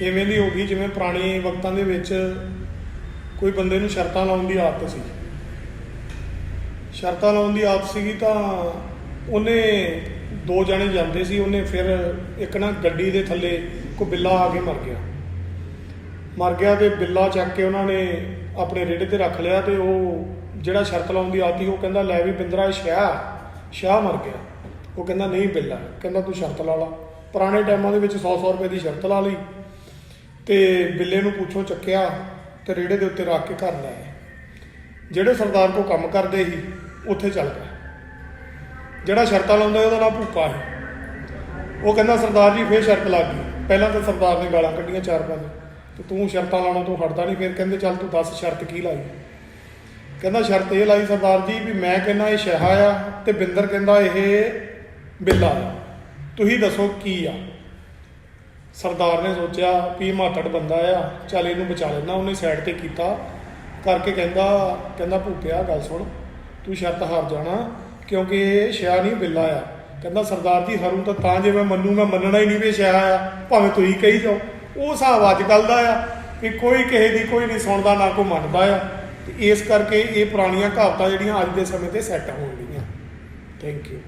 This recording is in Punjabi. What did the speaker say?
ਇਵੇਂ ਦੀ ਹੋ ਗਈ ਜਿਵੇਂ ਪੁਰਾਣੇ ਵਕਤਾਂ ਦੇ ਵਿੱਚ ਕੋਈ ਬੰਦੇ ਨੂੰ ਸ਼ਰਤਾਂ ਲਾਉਣ ਦੀ ਆਦਤ ਸੀ। ਸ਼ਰਤਾਂ ਲਾਉਣ ਦੀ ਆਦਤ ਸੀਗੀ ਤਾਂ ਉਹਨੇ ਦੋ ਜਣੇ ਜਾਂਦੇ ਸੀ, ਉਹਨੇ ਫਿਰ ਇੱਕ ਨਾ ਗੱਡੀ ਦੇ ਥੱਲੇ ਕੋ ਬਿੱਲਾ ਆ ਕੇ ਮਰ ਗਿਆ। ਮਰ ਗਿਆ ਤੇ ਬਿੱਲਾ ਚੱਕ ਕੇ ਉਹਨਾਂ ਨੇ ਆਪਣੇ ਰੇੜੇ ਤੇ ਰੱਖ ਲਿਆ ਤੇ ਉਹ ਜਿਹੜਾ ਸ਼ਰਤ ਲਾਉਣ ਦੀ ਆਦਤ ਸੀ, ਉਹ ਕਹਿੰਦਾ, ਲੈ ਵੀ ਬਿੰਦਰਾ ਸ਼ਾਹ ਸ਼ਾਹ ਮਰ ਗਿਆ। ਉਹ ਕਹਿੰਦਾ, ਨਹੀਂ ਬਿੱਲਾ, ਕਹਿੰਦਾ, ਤੂੰ ਸ਼ਰਤ ਲਾ ਲਾ। ਪੁਰਾਣੇ ਟਾਈਮਾਂ ਦੇ ਵਿੱਚ 100-100 ਰੁਪਏ ਦੀ ਸ਼ਰਤ ਲਾ ਲਈ। ਤੇ ਬਿੱਲੇ ਨੂੰ ਪੁੱਛੋਂ ਚੱਕਿਆ ਤੇ ਰੇੜੇ ਦੇ ਉੱਤੇ ਰੱਖ ਕੇ ਘਰ ਲੈ ਆਏ ਜਿਹੜੇ ਸਰਦਾਰ ਕੋ ਕੰਮ ਕਰਦੇ ਸੀ, ਉੱਥੇ ਚੱਲ ਗਿਆ ਜਿਹੜਾ ਸ਼ਰਤਾਂ ਲਾਉਂਦਾ ਉਹਦਾ ਨਾਮ ਭੂਪਾ ਹੈ ਉਹ ਕਹਿੰਦਾ, ਸਰਦਾਰ ਜੀ, ਫੇਰ ਸ਼ਰਤ ਲੱਗ ਗਈ। ਪਹਿਲਾਂ ਤਾਂ ਸਰਦਾਰ ਨੇ ਗਾਲਾਂ ਕੱਢੀਆਂ ਚਾਰ ਪੰਜ। ਤੇ ਤੂੰ ਸ਼ਰਤਾਂ ਲਾਉਣੋਂ, ਤੋਂ ਹਟਦਾ ਨਹੀਂ। ਫਿਰ ਕਹਿੰਦੇ, ਚੱਲ ਤੂੰ ਦੱਸ, ਸ਼ਰਤ ਕੀ ਲਾਈ? ਕਹਿੰਦਾ, ਸ਼ਰਤ ਇਹ ਲਾਈ ਸਰਦਾਰ ਜੀ, ਵੀ ਮੈਂ ਕਹਿੰਦਾ, ਇਹ ਸ਼ਹਾ ਆ ਤੇ ਬਿੰਦਰ ਕਹਿੰਦਾ, ਇਹ ਬਿੱਲਾ ਆ। ਤੁਸੀਂ ਦੱਸੋ ਕੀ ਆ? ਸਰਦਾਰ ਨੇ ਸੋਚਿਆ ਵੀ ਮਾਤੜ ਬੰਦਾ ਆ, ਚੱਲ ਇਹਨੂੰ ਬਚਾ ਲੈਣਾ ਉਹਨੇ ਸਾਈਡ ਤੇ ਕੀਤਾ। ਕਰਕੇ ਕਹਿੰਦਾ ਕਹਿੰਦਾ ਭੂਪਿਆ ਗੱਲ ਸੁਣ, ਤੂੰ ਸ਼ਰਤ ਹਾਰ ਜਾਣਾ, ਕਿਉਂਕਿ ਇਹ ਸ਼ਿਆ ਨਹੀਂ ਬਿੱਲਾ ਆ। ਕਹਿੰਦਾ, ਸਰਦਾਰ ਜੀ, ਹਰੂ ਤਾਂ ਤਾਂ ਜੇ ਮੈਂ ਮੰਨੂਗਾ, ਮੰਨਣਾ ਹੀ ਨਹੀਂ ਵੀ ਇਹ ਸ਼ਿਆ ਆ ਭਾਵੇਂ ਤੁਸੀਂ ਕਹੀ ਜਾਓ। ਉਹ ਹਿਸਾਬ ਅੱਜ ਕੱਲ ਦਾ ਆ ਕਿ ਕੋਈ ਕਿਸੇ ਦੀ ਕੋਈ ਨਹੀਂ ਸੁਣਦਾ, ਨਾ ਕੋਈ ਮੰਨਦਾ ਆ। ਤੇ ਇਸ ਕਰਕੇ ਇਹ ਪੁਰਾਣੀਆਂ ਕਹਾਵਤਾਂ ਜਿਹੜੀਆਂ ਅੱਜ ਦੇ ਸਮੇਂ ਤੇ ਸੈੱਟ ਹੋਣ ਡੀਆਂ ਥੈਂਕ ਯੂ